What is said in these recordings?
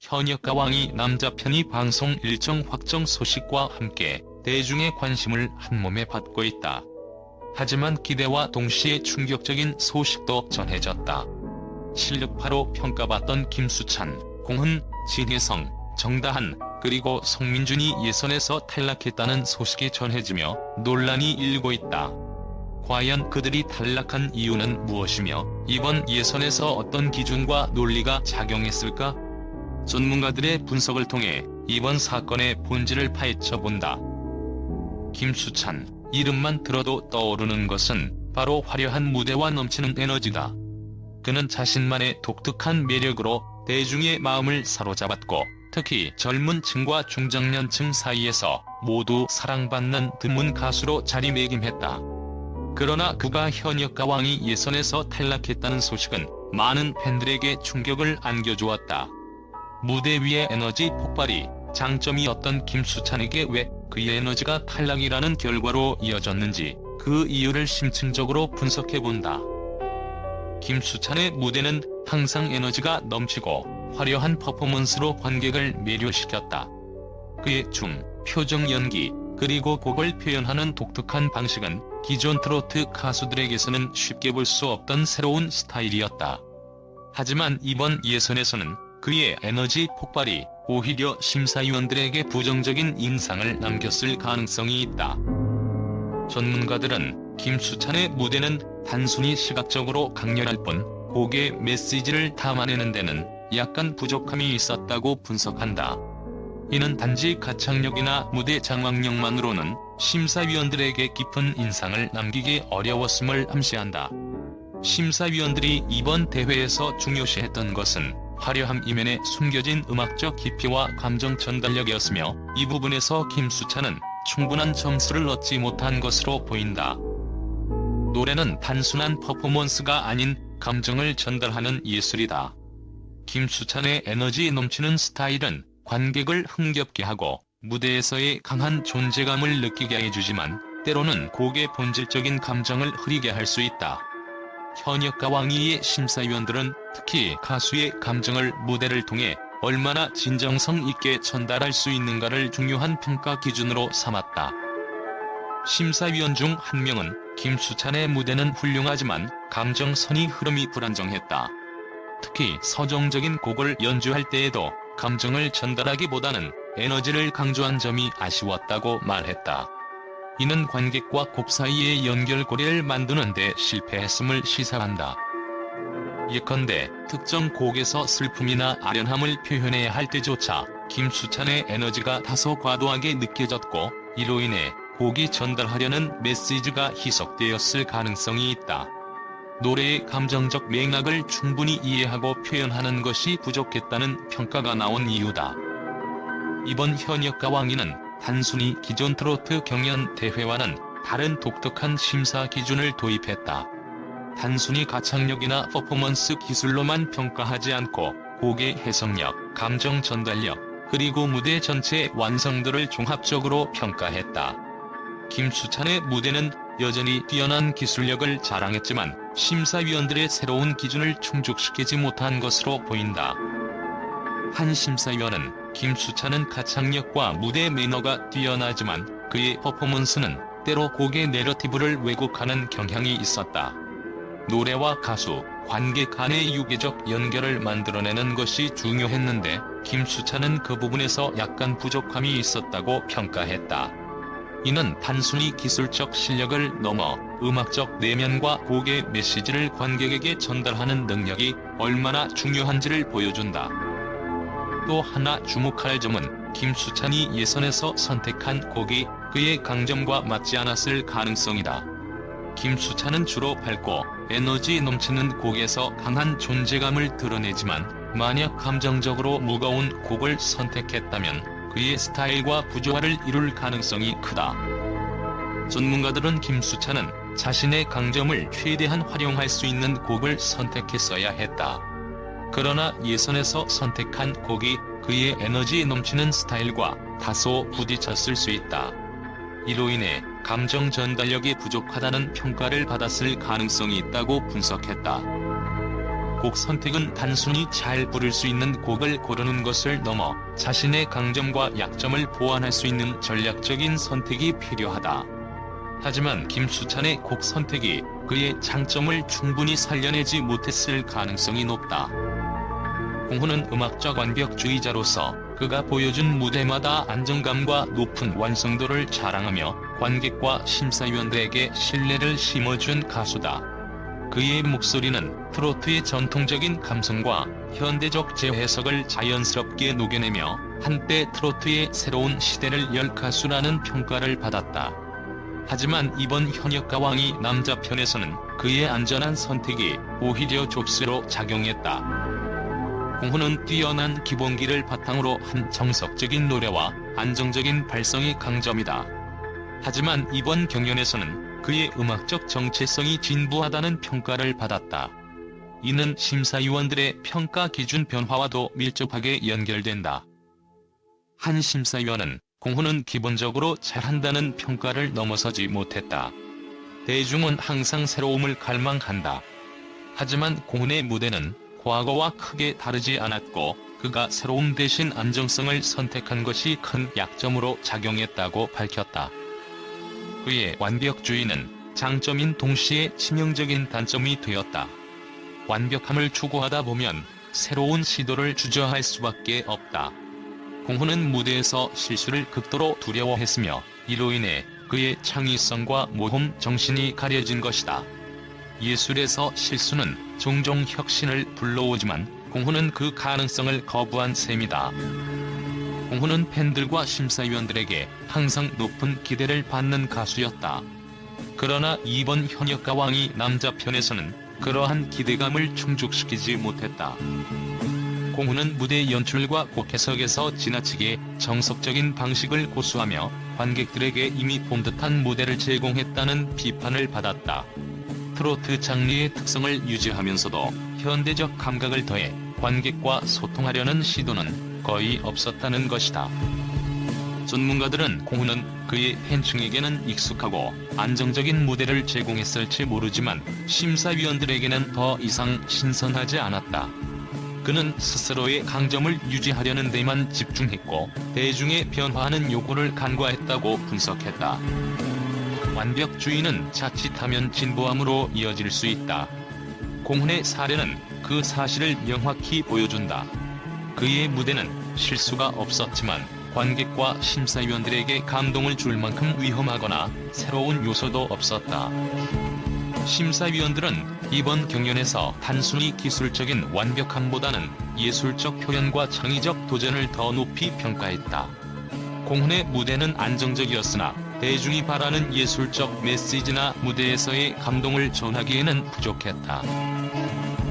현역 가왕이 남자 편이 방송 일정 확정 소식과 함께 대중의 관심을 한몸에 받고 있다. 하지만 기대와 동시에 충격적인 소식도 전해졌다. 실력파로 평가받던 김수찬, 공흔, 진혜성, 정다한, 그리고 송민준이 예선에서 탈락했다는 소식이 전해지며 논란이 일고 있다. 과연 그들이 탈락한 이유는 무엇이며 이번 예선에서 어떤 기준과 논리가 작용했을까? 전문가들의 분석을 통해 이번 사건의 본질을 파헤쳐 본다. 김수찬, 이름만 들어도 떠오르는 것은 바로 화려한 무대와 넘치는 에너지다. 그는 자신만의 독특한 매력으로 대중의 마음을 사로잡았고 특히 젊은 층과 중장년층 사이에서 모두 사랑받는 드문 가수로 자리매김했다. 그러나 그가 현역 가왕이 예선에서 탈락했다는 소식은 많은 팬들에게 충격을 안겨주었다. 무대 위의 에너지 폭발이 장점이었던 김수찬에게 왜 그의 에너지가 탈락이라는 결과로 이어졌는지 그 이유를 심층적으로 분석해본다. 김수찬의 무대는 항상 에너지가 넘치고 화려한 퍼포먼스로 관객을 매료시켰다. 그의 춤, 표정 연기, 그리고 곡을 표현하는 독특한 방식은 기존 트로트 가수들에게서는 쉽게 볼 수 없던 새로운 스타일이었다. 하지만 이번 예선에서는 그의 에너지 폭발이 오히려 심사위원들에게 부정적인 인상을 남겼을 가능성이 있다. 전문가들은 김수찬의 무대는 단순히 시각적으로 강렬할 뿐 곡의 메시지를 담아내는 데는 약간 부족함이 있었다고 분석한다. 이는 단지 가창력이나 무대 장악력만으로는 심사위원들에게 깊은 인상을 남기기 어려웠음을 암시한다. 심사위원들이 이번 대회에서 중요시했던 것은 화려함 이면에 숨겨진 음악적 깊이와 감정 전달력이었으며 이 부분에서 김수찬은 충분한 점수를 얻지 못한 것으로 보인다. 노래는 단순한 퍼포먼스가 아닌 감정을 전달하는 예술이다. 김수찬의 에너지 넘치는 스타일은 관객을 흥겹게 하고 무대에서의 강한 존재감을 느끼게 해주지만 때로는 곡의 본질적인 감정을 흐리게 할 수 있다. 현역 가왕이의 심사위원들은 특히 가수의 감정을 무대를 통해 얼마나 진정성 있게 전달할 수 있는가를 중요한 평가 기준으로 삼았다. 심사위원 중 한 명은 김수찬의 무대는 훌륭하지만 감정선이 흐름이 불안정했다. 특히 서정적인 곡을 연주할 때에도 감정을 전달하기보다는 에너지를 강조한 점이 아쉬웠다고 말했다. 이는 관객과 곡 사이의 연결고리를 만드는 데 실패했음을 시사한다. 예컨대 특정 곡에서 슬픔이나 아련함을 표현해야 할 때조차 김수찬의 에너지가 다소 과도하게 느껴졌고 이로 인해 곡이 전달하려는 메시지가 희석되었을 가능성이 있다. 노래의 감정적 맥락을 충분히 이해하고 표현하는 것이 부족했다는 평가가 나온 이유다. 이번 현역 가 왕이는 단순히 기존 트로트 경연 대회와는 다른 독특한 심사 기준을 도입했다. 단순히 가창력이나 퍼포먼스 기술로만 평가하지 않고 곡의 해석력, 감정 전달력, 그리고 무대 전체의 완성도를 종합적으로 평가했다. 김수찬의 무대는 여전히 뛰어난 기술력을 자랑했지만 심사위원들의 새로운 기준을 충족시키지 못한 것으로 보인다. 한 심사위원은 김수찬은 가창력과 무대 매너가 뛰어나지만 그의 퍼포먼스는 때로 곡의 내러티브를 왜곡하는 경향이 있었다. 노래와 가수, 관객 간의 유계적 연결을 만들어내는 것이 중요했는데 김수찬은 그 부분에서 약간 부족함이 있었다고 평가했다. 이는 단순히 기술적 실력을 넘어 음악적 내면과 곡의 메시지를 관객에게 전달하는 능력이 얼마나 중요한지를 보여준다. 또 하나 주목할 점은 김수찬이 예선에서 선택한 곡이 그의 강점과 맞지 않았을 가능성이다. 김수찬은 주로 밝고 에너지 넘치는 곡에서 강한 존재감을 드러내지만 만약 감정적으로 무거운 곡을 선택했다면 그의 스타일과 부조화를 이룰 가능성이 크다. 전문가들은 김수찬은 자신의 강점을 최대한 활용할 수 있는 곡을 선택했어야 했다. 그러나 예선에서 선택한 곡이 그의 에너지 넘치는 스타일과 다소 부딪혔을 수 있다. 이로 인해 감정 전달력이 부족하다는 평가를 받았을 가능성이 있다고 분석했다. 곡 선택은 단순히 잘 부를 수 있는 곡을 고르는 것을 넘어 자신의 강점과 약점을 보완할 수 있는 전략적인 선택이 필요하다. 하지만 김수찬의 곡 선택이 그의 장점을 충분히 살려내지 못했을 가능성이 높다. 공훈은 음악적 완벽주의자로서 그가 보여준 무대마다 안정감과 높은 완성도를 자랑하며 관객과 심사위원들에게 신뢰를 심어준 가수다. 그의 목소리는 트로트의 전통적인 감성과 현대적 재해석을 자연스럽게 녹여내며 한때 트로트의 새로운 시대를 열 가수라는 평가를 받았다. 하지만 이번 현역 가왕이 남자 편에서는 그의 안전한 선택이 오히려 족쇄로 작용했다. 공훈은 뛰어난 기본기를 바탕으로 한 정석적인 노래와 안정적인 발성이 강점이다. 하지만 이번 경연에서는 그의 음악적 정체성이 진부하다는 평가를 받았다. 이는 심사위원들의 평가 기준 변화와도 밀접하게 연결된다. 한 심사위원은 공훈은 기본적으로 잘한다는 평가를 넘어서지 못했다. 대중은 항상 새로움을 갈망한다. 하지만 공훈의 무대는 과거와 크게 다르지 않았고 그가 새로움 대신 안정성을 선택한 것이 큰 약점으로 작용했다고 밝혔다. 그의 완벽주의는 장점인 동시에 치명적인 단점이 되었다. 완벽함을 추구하다 보면 새로운 시도를 주저할 수밖에 없다. 공훈은 무대에서 실수를 극도로 두려워했으며 이로 인해 그의 창의성과 모험 정신이 가려진 것이다. 예술에서 실수는 종종 혁신을 불러오지만 공훈은 그 가능성을 거부한 셈이다. 공훈은 팬들과 심사위원들에게 항상 높은 기대를 받는 가수였다. 그러나 이번 현역 가왕이 남자 편에서는 그러한 기대감을 충족시키지 못했다. 공훈은 무대 연출과 곡 해석에서 지나치게 정석적인 방식을 고수하며 관객들에게 이미 본 듯한 무대를 제공했다는 비판을 받았다. 트로트 장르의 특성을 유지하면서도 현대적 감각을 더해 관객과 소통하려는 시도는 거의 없었다는 것이다. 전문가들은 공훈은 그의 팬층에게는 익숙하고 안정적인 무대를 제공했을지 모르지만 심사위원들에게는 더 이상 신선하지 않았다. 그는 스스로의 강점을 유지하려는 데만 집중했고 대중의 변화하는 요구를 간과했다고 분석했다. 완벽주의는 자칫하면 진보함으로 이어질 수 있다. 공훈의 사례는 그 사실을 명확히 보여준다. 그의 무대는 실수가 없었지만 관객과 심사위원들에게 감동을 줄 만큼 위험하거나 새로운 요소도 없었다. 심사위원들은 이번 경연에서 단순히 기술적인 완벽함보다는 예술적 표현과 창의적 도전을 더 높이 평가했다. 공훈의 무대는 안정적이었으나 대중이 바라는 예술적 메시지나 무대에서의 감동을 전하기에는 부족했다.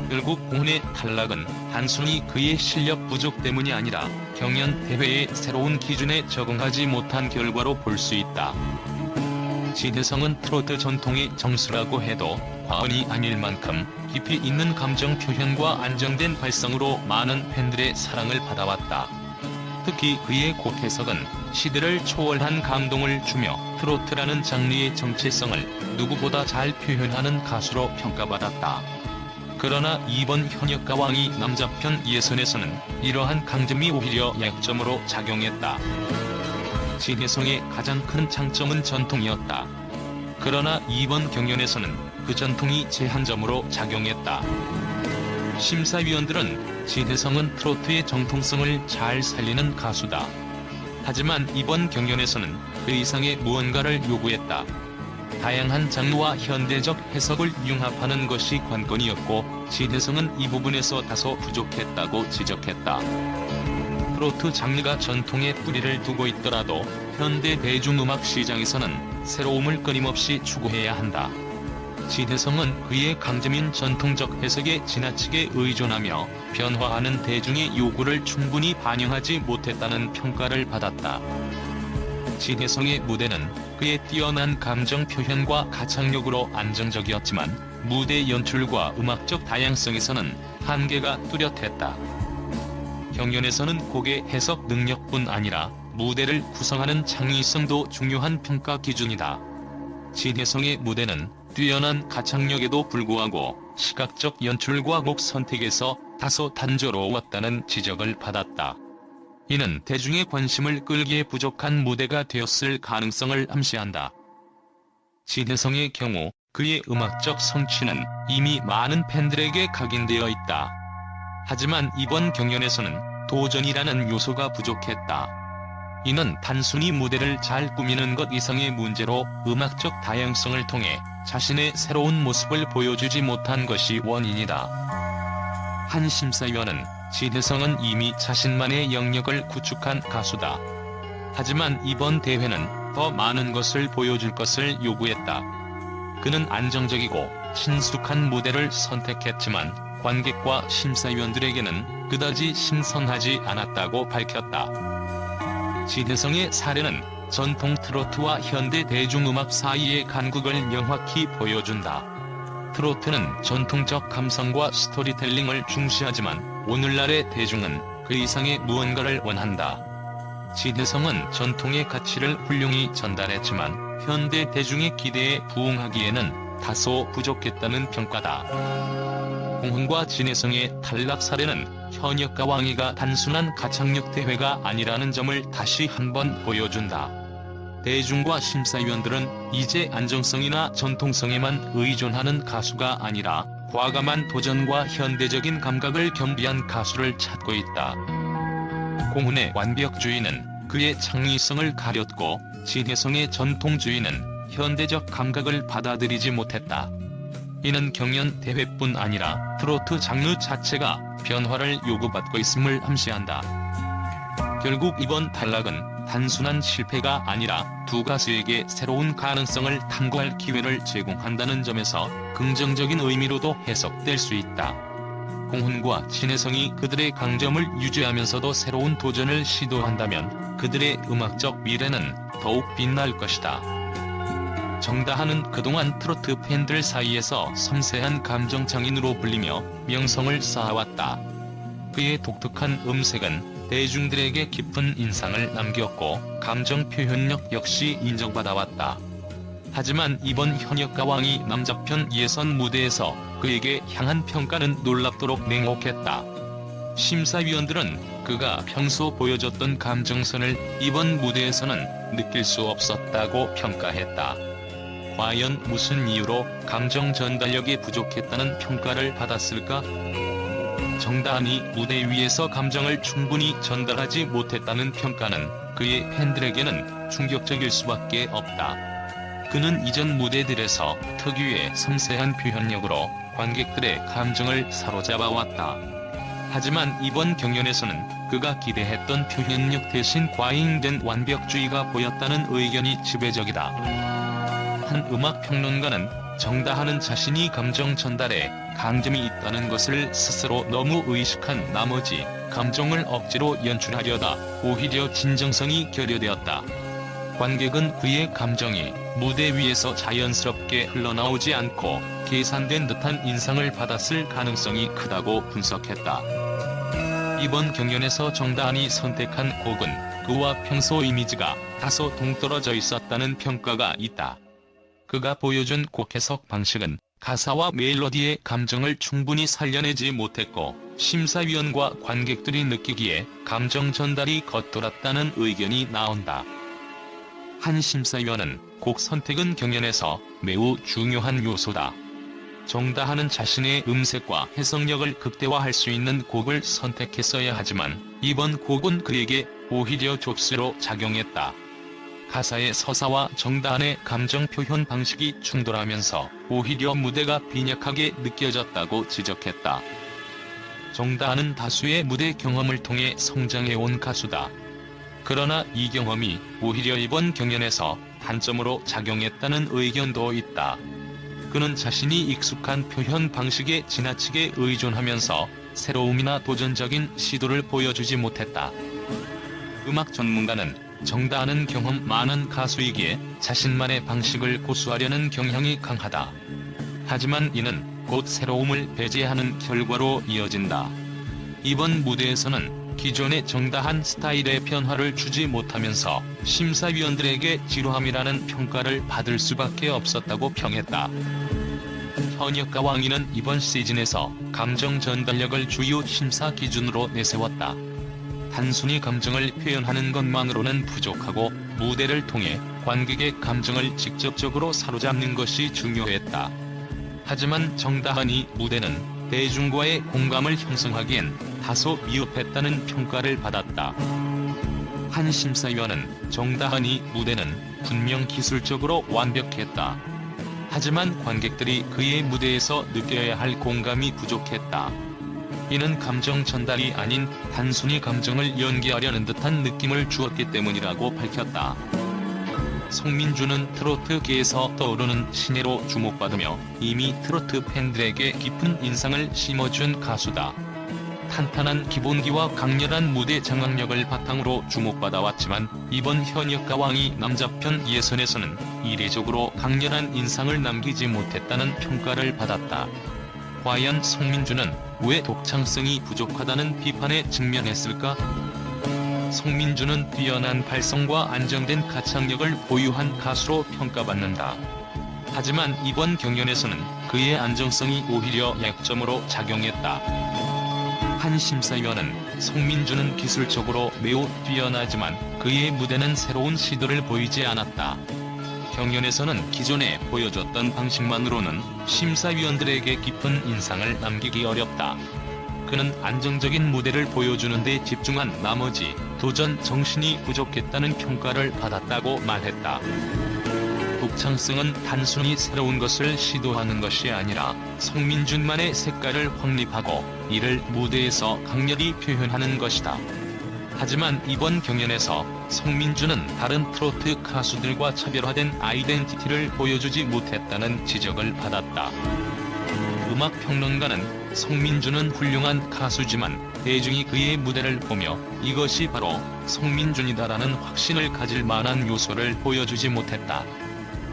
결국 공훈의 탈락은 단순히 그의 실력 부족 때문이 아니라 경연 대회의 새로운 기준에 적응하지 못한 결과로 볼 수 있다. 진혜성은 트로트 전통의 정수라고 해도 과언이 아닐 만큼 깊이 있는 감정 표현과 안정된 발성으로 많은 팬들의 사랑을 받아왔다. 특히 그의 곡 해석은 시대를 초월한 감동을 주며 트로트라는 장르의 정체성을 누구보다 잘 표현하는 가수로 평가받았다. 그러나 이번 현역 가왕이 남자편 예선에서는 이러한 강점이 오히려 약점으로 작용했다. 진혜성의 가장 큰 장점은 전통이었다. 그러나 이번 경연에서는 그 전통이 제한점으로 작용했다. 심사위원들은 진혜성은 트로트의 정통성을 잘 살리는 가수다. 하지만 이번 경연에서는 그 이상의 무언가를 요구했다. 다양한 장르와 현대적 해석을 융합하는 것이 관건이었고 진혜성은 이 부분에서 다소 부족했다고 지적했다. 트로트 장르가 전통의 뿌리를 두고 있더라도 현대 대중음악 시장에서는 새로움을 끊임없이 추구해야 한다. 진혜성은 그의 강점인 전통적 해석에 지나치게 의존하며 변화하는 대중의 요구를 충분히 반영하지 못했다는 평가를 받았다. 진혜성의 무대는 그의 뛰어난 감정 표현과 가창력으로 안정적이었지만 무대 연출과 음악적 다양성에서는 한계가 뚜렷했다. 경연에서는 곡의 해석 능력뿐 아니라 무대를 구성하는 창의성도 중요한 평가 기준이다. 진혜성의 무대는 뛰어난 가창력에도 불구하고 시각적 연출과 곡 선택에서 다소 단조로웠다는 지적을 받았다. 이는 대중의 관심을 끌기에 부족한 무대가 되었을 가능성을 암시한다. 진혜성의 경우 그의 음악적 성취는 이미 많은 팬들에게 각인되어 있다. 하지만 이번 경연에서는 도전이라는 요소가 부족했다. 이는 단순히 무대를 잘 꾸미는 것 이상의 문제로 음악적 다양성을 통해 자신의 새로운 모습을 보여주지 못한 것이 원인이다. 한 심사위원은 진혜성은 이미 자신만의 영역을 구축한 가수다. 하지만 이번 대회는 더 많은 것을 보여줄 것을 요구했다. 그는 안정적이고 친숙한 무대를 선택했지만 관객과 심사위원들에게는 그다지 신선하지 않았다고 밝혔다. 진혜성의 사례는 전통 트로트와 현대 대중음악 사이의 간극을 명확히 보여준다. 트로트는 전통적 감성과 스토리텔링을 중시하지만 오늘날의 대중은 그 이상의 무언가를 원한다. 진혜성은 전통의 가치를 훌륭히 전달했지만 현대 대중의 기대에 부응하기에는 다소 부족했다는 평가다. 공훈과 진혜성의 탈락 사례는 현역과 왕이가 단순한 가창력 대회가 아니라는 점을 다시 한번 보여준다. 대중과 심사위원들은 이제 안정성이나 전통성에만 의존하는 가수가 아니라 과감한 도전과 현대적인 감각을 겸비한 가수를 찾고 있다. 공훈의 완벽주의는 그의 창의성을 가렸고 진혜성의 전통주의는 현대적 감각을 받아들이지 못했다. 이는 경연 대회뿐 아니라 트로트 장르 자체가 변화를 요구받고 있음을 암시한다. 결국 이번 탈락은 단순한 실패가 아니라 두 가수에게 새로운 가능성을 탐구할 기회를 제공한다는 점에서 긍정적인 의미로도 해석될 수 있다. 공훈과 진혜성이 그들의 강점을 유지하면서도 새로운 도전을 시도한다면 그들의 음악적 미래는 더욱 빛날 것이다. 정다하는 그동안 트로트 팬들 사이에서 섬세한 감정 장인으로 불리며 명성을 쌓아왔다. 그의 독특한 음색은 대중들에게 깊은 인상을 남겼고 감정 표현력 역시 인정받아왔다. 하지만 이번 현역가 왕이 남자편 예선 무대에서 그에게 향한 평가는 놀랍도록 냉혹했다. 심사위원들은 그가 평소 보여줬던 감정선을 이번 무대에서는 느낄 수 없었다고 평가했다. 과연 무슨 이유로 감정 전달력이 부족했다는 평가를 받았을까? 정다한이 무대 위에서 감정을 충분히 전달하지 못했다는 평가는 그의 팬들에게는 충격적일 수밖에 없다. 그는 이전 무대들에서 특유의 섬세한 표현력으로 관객들의 감정을 사로잡아 왔다. 하지만 이번 경연에서는 그가 기대했던 표현력 대신 과잉된 완벽주의가 보였다는 의견이 지배적이다. 한 음악 평론가는 정다하는 자신이 감정 전달에 강점이 있다는 것을 스스로 너무 의식한 나머지 감정을 억지로 연출하려다 오히려 진정성이 결여되었다. 관객은 그의 감정이 무대 위에서 자연스럽게 흘러나오지 않고 계산된 듯한 인상을 받았을 가능성이 크다고 분석했다. 이번 경연에서 정다한이 선택한 곡은 그와 평소 이미지가 다소 동떨어져 있었다는 평가가 있다. 그가 보여준 곡 해석 방식은 가사와 멜로디의 감정을 충분히 살려내지 못했고 심사위원과 관객들이 느끼기에 감정 전달이 겉돌았다는 의견이 나온다. 한 심사위원은 곡 선택은 경연에서 매우 중요한 요소다. 정다하는 자신의 음색과 해석력을 극대화할 수 있는 곡을 선택했어야 하지만 이번 곡은 그에게 오히려 좁스로 작용했다. 가사의 서사와 정다한의 감정 표현 방식이 충돌하면서 오히려 무대가 빈약하게 느껴졌다고 지적했다. 정다한은 다수의 무대 경험을 통해 성장해온 가수다. 그러나 이 경험이 오히려 이번 경연에서 단점으로 작용했다는 의견도 있다. 그는 자신이 익숙한 표현 방식에 지나치게 의존하면서 새로움이나 도전적인 시도를 보여주지 못했다. 음악 전문가는 정다하는 경험 많은 가수이기에 자신만의 방식을 고수하려는 경향이 강하다. 하지만 이는 곧 새로움을 배제하는 결과로 이어진다. 이번 무대에서는 기존의 정다한 스타일의 변화를 주지 못하면서 심사위원들에게 지루함이라는 평가를 받을 수밖에 없었다고 평했다. 현역가 왕이는 이번 시즌에서 감정 전달력을 주요 심사 기준으로 내세웠다. 단순히 감정을 표현하는 것만으로는 부족하고 무대를 통해 관객의 감정을 직접적으로 사로잡는 것이 중요했다. 하지만 정다한이 무대는 대중과의 공감을 형성하기엔 다소 미흡했다는 평가를 받았다. 한 심사위원은 정다한이 무대는 분명 기술적으로 완벽했다. 하지만 관객들이 그의 무대에서 느껴야 할 공감이 부족했다. 이는 감정 전달이 아닌 단순히 감정을 연기하려는 듯한 느낌을 주었기 때문이라고 밝혔다. 송민주는 트로트계에서 떠오르는 신예로 주목받으며 이미 트로트 팬들에게 깊은 인상을 심어준 가수다. 탄탄한 기본기와 강렬한 무대 장악력을 바탕으로 주목받아 왔지만 이번 현역가왕이 남자편 예선에서는 이례적으로 강렬한 인상을 남기지 못했다는 평가를 받았다. 과연 송민주는 왜 독창성이 부족하다는 비판에 직면했을까? 송민주는 뛰어난 발성과 안정된 가창력을 보유한 가수로 평가받는다. 하지만 이번 경연에서는 그의 안정성이 오히려 약점으로 작용했다. 한 심사위원은 송민주는 기술적으로 매우 뛰어나지만 그의 무대는 새로운 시도를 보이지 않았다. 경연에서는 기존에 보여줬던 방식만으로는 심사위원들에게 깊은 인상을 남기기 어렵다. 그는 안정적인 무대를 보여주는 데 집중한 나머지 도전 정신이 부족했다는 평가를 받았다고 말했다. 독창성은 단순히 새로운 것을 시도하는 것이 아니라 송민준만의 색깔을 확립하고 이를 무대에서 강렬히 표현하는 것이다. 하지만 이번 경연에서 송민주는 다른 트로트 가수들과 차별화된 아이덴티티를 보여주지 못했다는 지적을 받았다. 음악평론가는 송민주는 훌륭한 가수지만 대중이 그의 무대를 보며 이것이 바로 송민준이다라는 확신을 가질 만한 요소를 보여주지 못했다.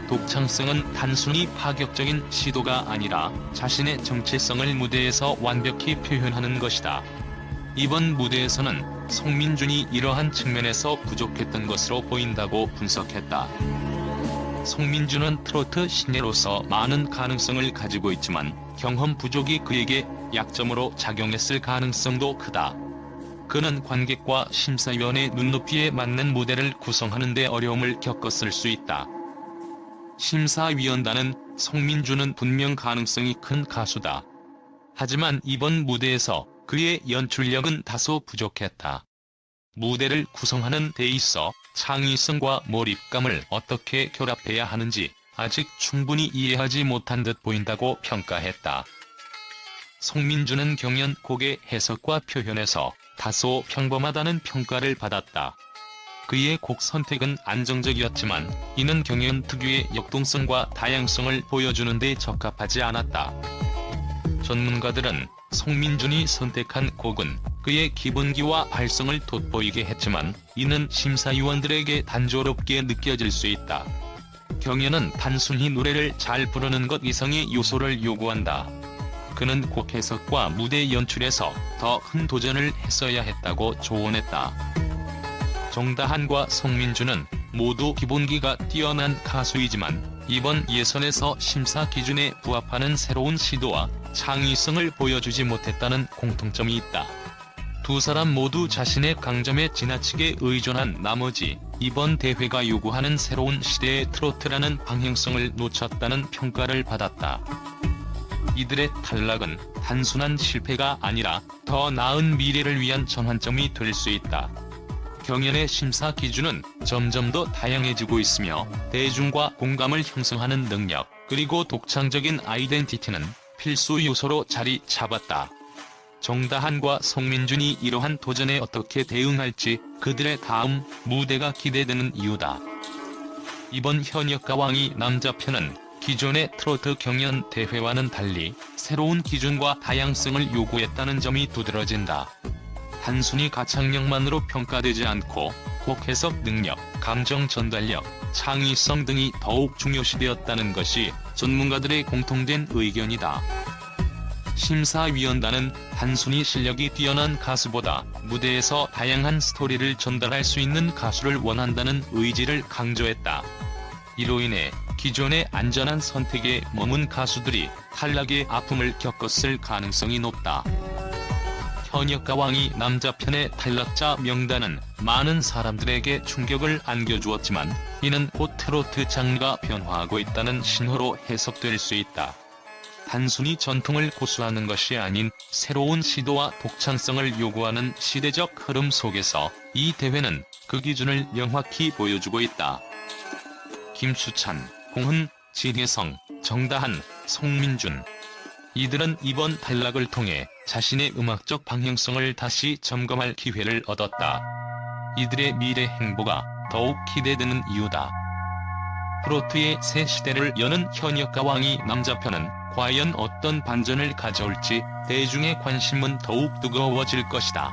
독창성은 단순히 파격적인 시도가 아니라 자신의 정체성을 무대에서 완벽히 표현하는 것이다. 이번 무대에서는 송민준이 이러한 측면에서 부족했던 것으로 보인다고 분석했다. 송민준은 트로트 신예로서 많은 가능성을 가지고 있지만 경험 부족이 그에게 약점으로 작용했을 가능성도 크다. 그는 관객과 심사위원의 눈높이에 맞는 무대를 구성하는 데 어려움을 겪었을 수 있다. 심사위원단은 송민주는 분명 가능성이 큰 가수다. 하지만 이번 무대에서 그의 연출력은 다소 부족했다. 무대를 구성하는 데 있어 창의성과 몰입감을 어떻게 결합해야 하는지 아직 충분히 이해하지 못한 듯 보인다고 평가했다. 송민주는 경연 곡의 해석과 표현에서 다소 평범하다는 평가를 받았다. 그의 곡 선택은 안정적이었지만 이는 경연 특유의 역동성과 다양성을 보여주는 데 적합하지 않았다. 전문가들은 송민준이 선택한 곡은 그의 기본기와 발성을 돋보이게 했지만 이는 심사위원들에게 단조롭게 느껴질 수 있다. 경연은 단순히 노래를 잘 부르는 것 이상의 요소를 요구한다. 그는 곡 해석과 무대 연출에서 더 큰 도전을 했어야 했다고 조언했다. 정다한과 송민주는 모두 기본기가 뛰어난 가수이지만 이번 예선에서 심사 기준에 부합하는 새로운 시도와 창의성을 보여주지 못했다는 공통점이 있다. 두 사람 모두 자신의 강점에 지나치게 의존한 나머지 이번 대회가 요구하는 새로운 시대의 트로트라는 방향성을 놓쳤다는 평가를 받았다. 이들의 탈락은 단순한 실패가 아니라 더 나은 미래를 위한 전환점이 될 수 있다. 경연의 심사 기준은 점점 더 다양해지고 있으며 대중과 공감을 형성하는 능력, 그리고 독창적인 아이덴티티는 필수 요소로 자리 잡았다. 정다한과 송민준이 이러한 도전에 어떻게 대응할지 그들의 다음 무대가 기대되는 이유다. 이번 현역가왕이 남자편은 기존의 트로트 경연 대회와는 달리 새로운 기준과 다양성을 요구했다는 점이 두드러진다. 단순히 가창력만으로 평가되지 않고 곡 해석 능력, 감정 전달력, 창의성 등이 더욱 중요시되었다는 것이 전문가들의 공통된 의견이다. 심사위원단은 단순히 실력이 뛰어난 가수보다 무대에서 다양한 스토리를 전달할 수 있는 가수를 원한다는 의지를 강조했다. 이로 인해 기존의 안전한 선택에 머문 가수들이 탈락의 아픔을 겪었을 가능성이 높다. 현역가 왕이 남자 편의 탈락자 명단은 많은 사람들에게 충격을 안겨주었지만 이는 곧 트로트 장르가 변화하고 있다는 신호로 해석될 수 있다. 단순히 전통을 고수하는 것이 아닌 새로운 시도와 독창성을 요구하는 시대적 흐름 속에서 이 대회는 그 기준을 명확히 보여주고 있다. 김수찬, 공흔, 진혜성, 정다한, 송민준. 이들은 이번 탈락을 통해 자신의 음악적 방향성을 다시 점검할 기회를 얻었다. 이들의 미래 행보가 더욱 기대되는 이유다. 트로트의 새 시대를 여는 현역 가 왕이 남자편은 과연 어떤 반전을 가져올지 대중의 관심은 더욱 뜨거워질 것이다.